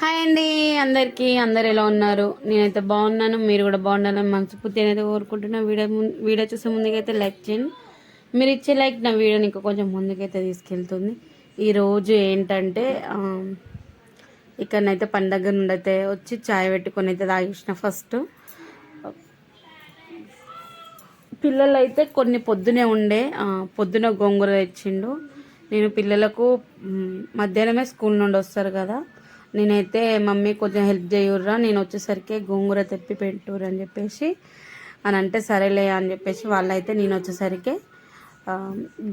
Hi అండి అందరికీ అందరు ఎలా ఉన్నారు? నేనైతే బాగున్నాను మీరు కూడా బాగుండాలని మనస్ఫూర్తి అయితే కోరుకుంటున్నా వీడియో వీడియో చూసే ముందుకైతే లైక్ చేయండి. మీరు ఇచ్చే లైక్ నా వీడియోని ఇంకా కొంచెం ముందుకైతే తీసుకెళ్తుంది. ఈరోజు ఏంటంటే ఇక్కడనైతే పండగ నుండి అయితే వచ్చి చాయ్ పెట్టుకొని అయితే తాగించిన ఫస్ట్. పిల్లలు అయితే కొన్ని పొద్దునే ఉండే పొద్దున గోంగూర తెచ్చిండు. నేను పిల్లలకు మధ్యాహ్నమే స్కూల్ నుండి వస్తారు కదా. నేనైతే మమ్మీ కొంచెం హెల్ప్ చేయుర్రా నేను వచ్చేసరికి గోంగూర తెప్పి పెట్టుర్రు అని చెప్పేసి అని అంటే సరేలే అని చెప్పేసి వాళ్ళైతే నేను వచ్చేసరికి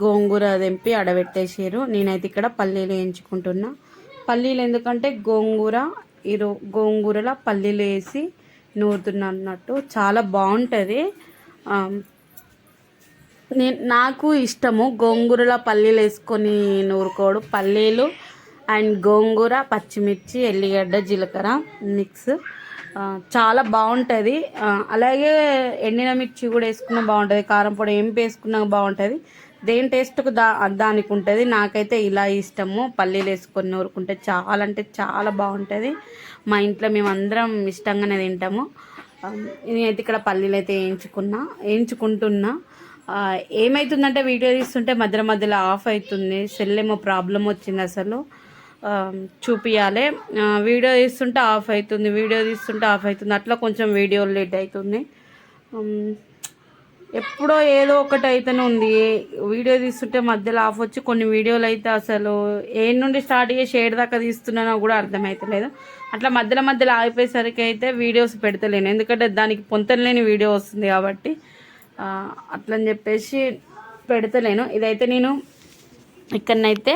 గోంగూర తెంపి అడబెట్టేసారు నేనైతే ఇక్కడ పల్లీలు వేయించుకుంటున్నా. పల్లీలు ఎందుకంటే గోంగూర ఈరో గోంగూరలో పల్లీలు వేసి నూరుతున్నా అన్నట్టు. చాలా బాగుంటుంది. నేను నాకు ఇష్టము గోంగూరలో పల్లీలు వేసుకొని నూరుకోడు పల్లీలు అండ్ గోంగూర పచ్చిమిర్చి ఎల్లిగడ్డ జీలకర్ర మిక్స్. చాలా బాగుంటుంది. అలాగే ఎండిన మిర్చి కూడా వేసుకున్నా బాగుంటుంది. కారం పొడి ఏం వేసుకున్నా బాగుంటుంది. దేని టేస్ట్కు దా దానికి ఉంటుంది నాకైతే ఇలా ఇష్టము. పల్లీలు వేసుకొని నూరుకుంటే చాలా అంటే చాలా బాగుంటుంది. మా ఇంట్లో మేము అందరం ఇష్టంగానే తింటాము. నేనైతే ఇక్కడ పల్లీలు అయితే వేయించుకున్నా వేయించుకుంటున్నా. ఏమవుతుందంటే వీడియో తీస్తుంటే మధ్య మధ్యలో ఆఫ్ అవుతుంది. సెల్ ఏమో ప్రాబ్లం వచ్చింది అసలు. చూపించాలి వీడియో తీస్తుంటే ఆఫ్ అవుతుంది వీడియో తీస్తుంటే ఆఫ్ అవుతుంది అట్లా కొంచెం వీడియో లేట్ అవుతుంది ఎప్పుడో ఏదో ఒకటి అయితేనే ఉంది. వీడియో తీస్తుంటే మధ్యలో ఆఫ్ వచ్చి కొన్ని వీడియోలు అయితే అసలు ఏ నుండి స్టార్ట్ చేసి ఏడు దాకా తీస్తున్నానో కూడా అర్థమవుతలేదు అట్లా మధ్యలో మధ్యలో ఆగిపోయేసరికి అయితే వీడియోస్ పెడతలేను. ఎందుకంటే దానికి పొంతలేని వీడియో వస్తుంది కాబట్టి అట్లని చెప్పేసి పెడతలేను. ఇదైతే నేను ఇక్కడనైతే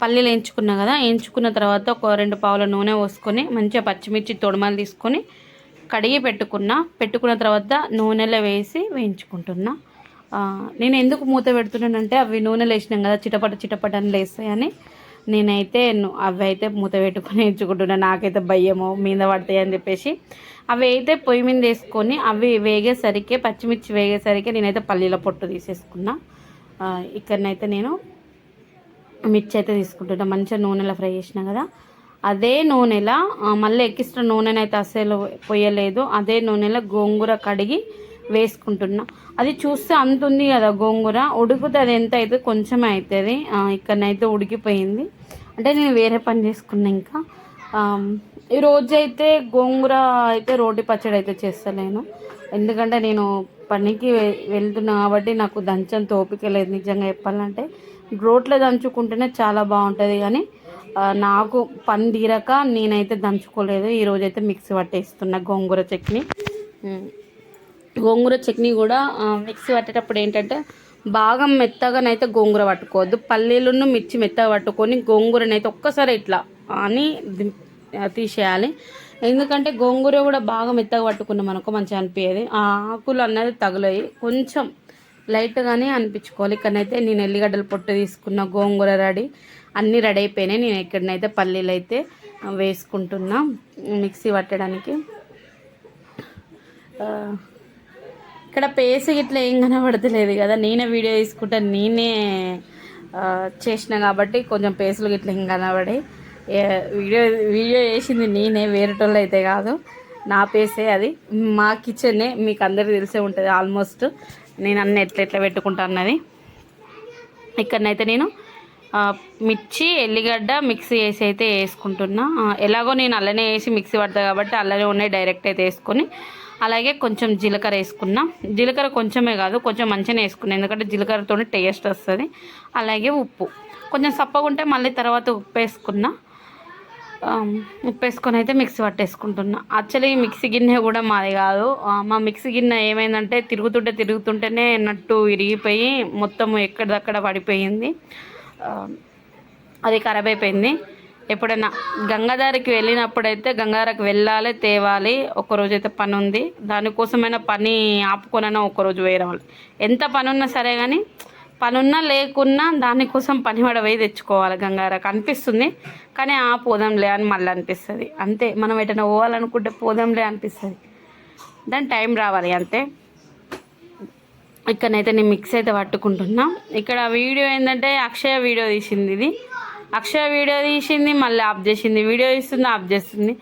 పల్లీలు వేయించుకున్నా కదా వేయించుకున్న తర్వాత ఒక రెండు పావుల నూనె పోసుకొని మంచిగా పచ్చిమిర్చి తొడమలు తీసుకొని కడిగి పెట్టుకున్నా. పెట్టుకున్న తర్వాత నూనెలో వేసి వేయించుకుంటున్నా. నేను ఎందుకు మూత పెడుతున్నానంటే అవి నూనెలు వేసినాం కదా చిటపట చిటపట అని లేస్తాయని. నేనైతే అవి అయితే మూత పెట్టుకొని వేయించుకుంటున్నా. నాకైతే భయమో మీద పడతాయి అని చెప్పేసి. అవి అయితే పొయ్యి మీద వేసుకొని అవి వేగేసరికి పచ్చిమిర్చి వేగేసరికి నేనైతే పల్లీల పొట్టు తీసేసుకున్నా. ఇక్కడనైతే నేను మిర్చి అయితే తీసుకుంటున్నా మంచిగా నూనెలో ఫ్రై చేసిన కదా. అదే నూనెలో మళ్ళీ ఎక్కిస్తున్న నూనెనైతే అయితే అసలు పొయ్యలేదు. అదే నూనెలో గోంగూర కడిగి వేసుకుంటున్నా. అది చూస్తే అంత ఉంది కదా గోంగూర. ఉడుకుతుంది అది ఎంత అయితే కొంచెం అవుతుంది ఇక్కడనైతే ఉడికిపోయింది. అంటే నేను వేరే పని చేసుకున్నా ఇంకా. ఈ రోజు అయితే గోంగూర అయితే రోటి పచ్చడి అయితే చేస్తలేను. ఎందుకంటే నేను పనికి వెళ్తున్నా కాబట్టి నాకు దంచం తోపిక లేదు నిజంగా చెప్పాలంటే. రోట్లో దంచుకుంటేనే చాలా బాగుంటుంది కానీ నాకు పని తీరక నేనైతే దంచుకోలేదు. ఈరోజు అయితే మిక్సీ పట్టేస్తున్నా గోంగూర చట్నీ. గోంగూర చట్నీ కూడా మిక్సీ పట్టేటప్పుడు ఏంటంటే బాగా మెత్తగానైతే గోంగూర పట్టుకోవద్దు. పల్లీలను మిర్చి మెత్తగా పట్టుకొని గోంగూరనైతే ఒక్కసారి ఇట్లా అని తీసేయాలి. ఎందుకంటే గోంగూర కూడా బాగా మెత్తగా పట్టుకున్నాం అనుకో మంచిగా అనిపించేది ఆ ఆకులు అన్నది తగులాయి కొంచెం లైట్గానే అనిపించుకోవాలి. ఇక్కడనైతే నేను ఎల్లిగడ్డలు పొట్టు తీసుకున్న గోంగూర రెడీ అన్నీ రెడీ అయిపోయినాయి. నేను ఇక్కడనైతే పల్లీలు అయితే వేసుకుంటున్నా. మిక్సీ పట్టడానికి. ఇక్కడ పేస్ ఇట్లా ఏం కనబడతలేదు కదా. నేనే వీడియో తీసుకుంటా నేనే చేసిన కాబట్టి కొంచెం పేసులు ఇట్లా ఏం కనబడి వీడియో వీడియో చేసింది నేనే వేరేటోళ్ళు అయితే కాదు. నా పేసే అది. మా కిచెనే మీకు అందరికీ తెలిసే ఉంటుంది ఆల్మోస్ట్ నేను అన్ని ఎట్లా ఎట్లా పెట్టుకుంటా అన్నది. ఇక్కడనైతే నేను మిర్చి ఎల్లిగడ్డ మిక్సీ వేసి అయితే వేసుకుంటున్నా. ఎలాగో నేను అల్లనే వేసి మిక్సీ పడతా కాబట్టి అల్లనే ఉన్నాయి డైరెక్ట్ అయితే వేసుకొని. అలాగే కొంచెం జీలకర్ర వేసుకున్నా. జీలకర్ర కొంచెమే కాదు కొంచెం మంచిగానే వేసుకున్నా. ఎందుకంటే జీలకర్రతో టేస్ట్ వస్తుంది. అలాగే ఉప్పు. కొంచెం సప్పగా ఉంటే మళ్ళీ తర్వాత ఉప్పు వేసుకున్నా. ఉప్పేసుకొని ఉప్పు వేసుకొని అయితే మిక్సీ పట్టేసుకుంటున్నా. యాక్చువల్లీ మిక్సీ గిన్నె కూడా మాది కాదు. మా మిక్సీ గిన్నె ఏమైందంటే తిరుగుతుంటే తిరుగుతుంటేనే నట్టు విరిగిపోయి మొత్తం ఎక్కడిదక్కడ పడిపోయింది. అది ఖరాబ్ అయిపోయింది. ఎప్పుడైనా గంగాధారికి వెళ్ళినప్పుడైతే గంగాధారికి వెళ్ళాలి తేవాలి. ఒకరోజు అయితే పని ఉంది దానికోసమైనా పని ఆపుకొనైనా ఒకరోజు వేయడం ఎంత పని ఉన్నా సరే కానీ పనున్నా లేకున్నా దానికోసం పని పోయి తెచ్చుకోవాలి గంగారా. అనిపిస్తుంది కానీ ఆ పోదాంలే అని మళ్ళీ అనిపిస్తుంది. అంతే మనం ఎటైనా పోవాలనుకుంటే పోదాంలే అనిపిస్తుంది. దాని టైం రావాలి అంతే. ఇక్కడనైతే నేను మిక్స్ అయితే పట్టుకుంటున్నా. ఇక్కడ వీడియో ఏంటంటే అక్షయ వీడియో తీసింది ఇది. అక్షయ వీడియో తీసింది మళ్ళీ ఆఫ్ చేసింది. వీడియో ఇస్తుంది ఆఫ్ చేస్తుంది.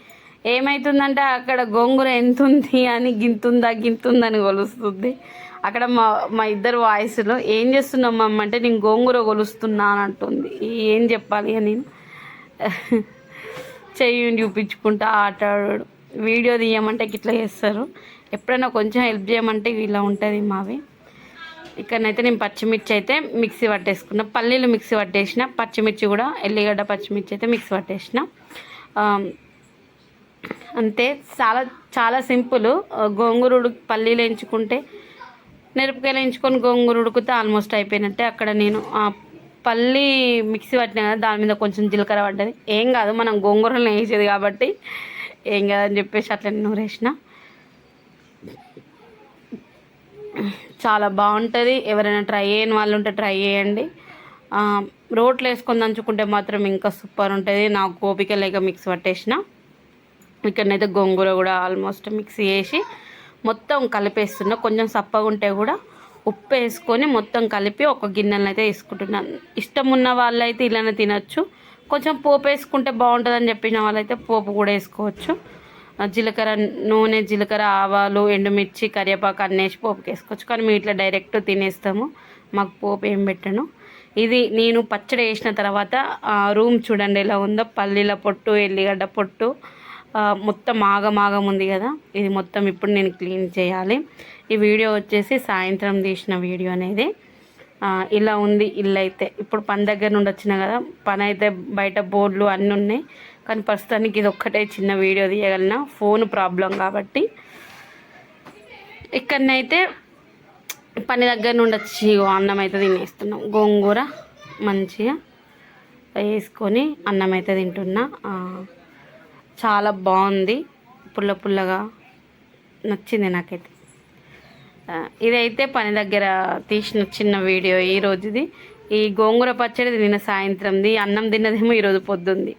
ఏమవుతుందంటే అక్కడ గోంగూర ఎంత ఉంది అని గింతుందా గింతుందని కొలుస్తుంది అక్కడ మా మా ఇద్దరు వాయిస్లో ఏం చేస్తున్నాం మమ్మ అంటే నేను గోంగూర కొలుస్తున్నాను అని అంటుంది ఏం చెప్పాలి అని నేను చెయ్యి చూపించుకుంటా ఆట ఆడాడు వీడియో తీయమంటే ఇట్లా చేస్తారు. ఎప్పుడైనా కొంచెం హెల్ప్ చేయమంటే ఇలా ఉంటుంది మావి. ఇక్కడనైతే నేను పచ్చిమిర్చి అయితే మిక్సీ పట్టేసుకున్నా. పల్లీలు మిక్సీ పట్టేసిన పచ్చిమిర్చి కూడా ఎల్లిగడ్డ పచ్చిమిర్చి అయితే మిక్సీ పట్టేసిన. అంతే. చాలా చాలా సింపుల్. గోంగూరుడు పల్లీలు ఎంచుకుంటే మిరపకాయలు వేయించుకొని గోంగూర ఉడికితే ఆల్మోస్ట్ అయిపోయినట్టే. అక్కడ నేను ఆ పల్లి మిక్సీ పట్టినా కదా దాని మీద కొంచెం జీలకర్ర పడ్డది. ఏం కాదు మనం గోంగూరలో వేసేది కాబట్టి ఏం కాదని చెప్పేసి అట్లా నూరేసిన. చాలా బాగుంటుంది. ఎవరైనా ట్రై చేయని వాళ్ళు ఉంటే ట్రై చేయండి. రోట్లో వేసుకొని దంచుకుంటే మాత్రం ఇంకా సూపర్ ఉంటుంది. నాకు ఓపిక లేక మిక్స్ పట్టేసిన. ఇక్కడనైతే గోంగూర కూడా ఆల్మోస్ట్ మిక్స్ చేసి మొత్తం కలిపేస్తున్నా. కొంచెం సప్పగా ఉంటే కూడా ఉప్పు వేసుకొని మొత్తం కలిపి ఒక గిన్నెలను అయితే వేసుకుంటున్నాను ఇష్టం ఉన్న వాళ్ళైతే ఇలానే తినొచ్చు. కొంచెం పోపు వేసుకుంటే బాగుంటుందని చెప్పిన వాళ్ళైతే పోపు కూడా వేసుకోవచ్చు. జీలకర్ర నూనె జీలకర్ర ఆవాలు ఎండుమిర్చి కరివేపాకు అన్నేసి పోపుకి వేసుకోవచ్చు. కానీ మేము ఇట్లా డైరెక్ట్ తినేస్తాము. మాకు పోపు ఏం పెట్టను. ఇది నేను పచ్చడి వేసిన తర్వాత ఆ రూమ్ చూడండి ఎలా ఉందో. పల్లీల పొట్టు ఎల్లిగడ్డ పొట్టు మొత్తం ఆగమాగం ఉంది కదా. ఇది మొత్తం ఇప్పుడు నేను క్లీన్ చేయాలి. ఈ వీడియో వచ్చేసి సాయంత్రం తీసిన వీడియో అనేది. ఇలా ఉంది ఇల్లు అయితే ఇప్పుడు పని దగ్గర నుండి వచ్చిన కదా పని అయితే బయట బోర్డులు అన్నీ ఉన్నాయి. కానీ ప్రస్తుతానికి ఇది ఒక్కటే చిన్న వీడియో తీయగలిగిన. ఫోన్ ప్రాబ్లం కాబట్టి. ఇక్కడనైతే పని దగ్గర నుండి వచ్చి అన్నం అయితే తినేస్తున్నాం. గోంగూర మంచిగా వేసుకొని అన్నం అయితే తింటున్నా. చాలా బాగుంది. పుల్ల పుల్లగా నచ్చింది నాకైతే. ఇదైతే పని దగ్గర తీసిన చిన్న వీడియో ఈ రోజుది. ఈ గోంగూర పచ్చడి నిన్న సాయంత్రంది అన్నం తిన్నదేమో ఈరోజు పొద్దుంది.